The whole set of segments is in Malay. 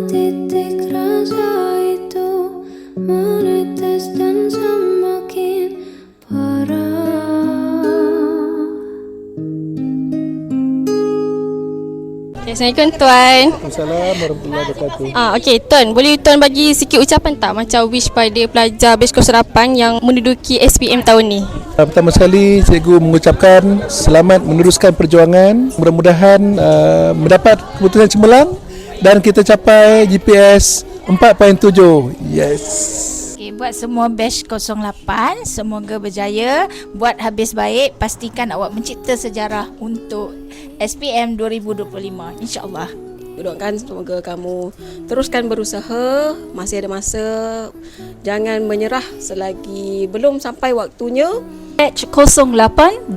Assalamualaikum tuan. Assalamualaikum warahmatullahi wabarakatuh. Ah okey tuan, boleh tuan bagi sikit ucapan tak macam wish pada pelajar Beskos 8 yang menduduki SPM tahun ni? Ah, pertama sekali cikgu mengucapkan selamat meneruskan perjuangan. Mudah-mudahan uh, mendapat keputusan cemerlang dan kita capai GPS 4.7. Yes. Okay, buat semua batch 08 semoga berjaya. Buat habis baik pastikan awak mencipta sejarah untuk SPM 2025 insyaallah. Doakan semoga kamu teruskan berusaha. Masih ada masa. Jangan menyerah selagi belum sampai waktunya Batch 08 25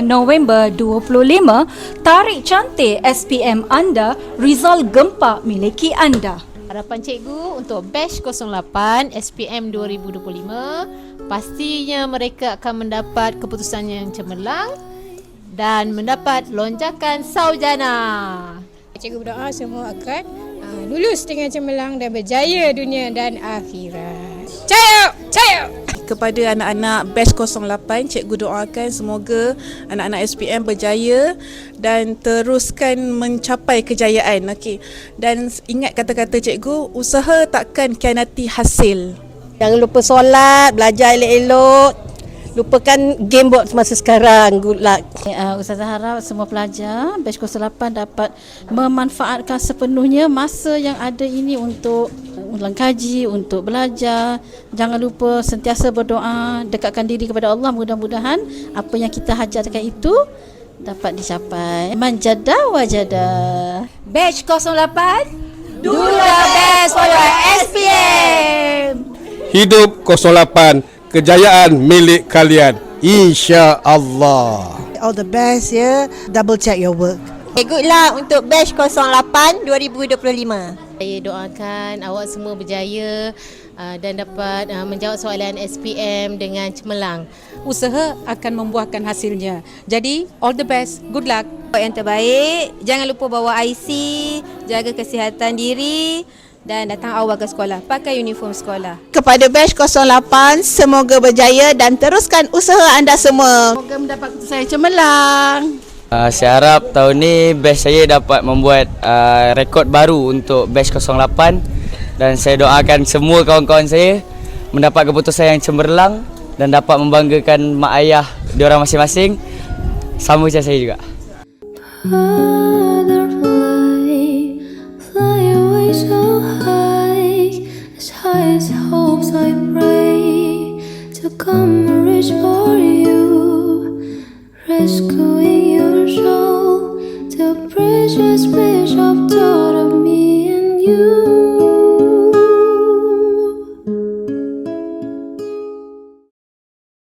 November 25 Tarik cantik SPM anda Rizal gempak miliki anda Harapan cikgu untuk batch 08 SPM 2025 pastinya mereka akan mendapat keputusan yang cemerlang dan mendapat lonjakan saujana. Cikgu berdoa semua akan uh, lulus dengan cemerlang dan berjaya dunia dan akhirat. Kepada anak-anak batch 08 cikgu doakan semoga anak-anak SPM berjaya dan teruskan mencapai kejayaan okey dan ingat kata-kata cikgu usaha takkan kianati hasil Jangan lupa solat, belajar elok-elok. Lupakan game buat masa sekarang. Good luck. uh, Ustazah harap semua pelajar Batch 08 dapat memanfaatkan sepenuhnya Masa yang ada ini untuk ulang kaji, untuk belajar. Jangan lupa sentiasa berdoa Dekatkan diri kepada Allah. Mudah-mudahan apa yang kita hajatkan itu dapat dicapai. Manjada wajada batch 08 do your best for your SPM Hidup 08 Kejayaan milik kalian. Insya Allah. All the best ya. Double check your work. Okay, good luck untuk batch 08 2025. Saya doakan awak semua berjaya uh, dan dapat uh, menjawab soalan SPM dengan cemerlang. usaha akan membuahkan hasilnya. Jadi, all the best. Good luck. Yang terbaik Jangan lupa bawa IC Jaga kesihatan diri Dan datang awal ke sekolah Pakai uniform sekolah kepada batch 08 semoga berjaya dan teruskan usaha anda semua Semoga mendapat keputusan yang cemerlang Uh, saya harap tahun ni batch saya dapat membuat uh, rekod baru untuk batch 08 dan saya doakan semua kawan-kawan saya mendapat keputusan yang cemerlang dan dapat membanggakan mak ayah diorang masing-masing sama macam saya juga. Soul. The precious wish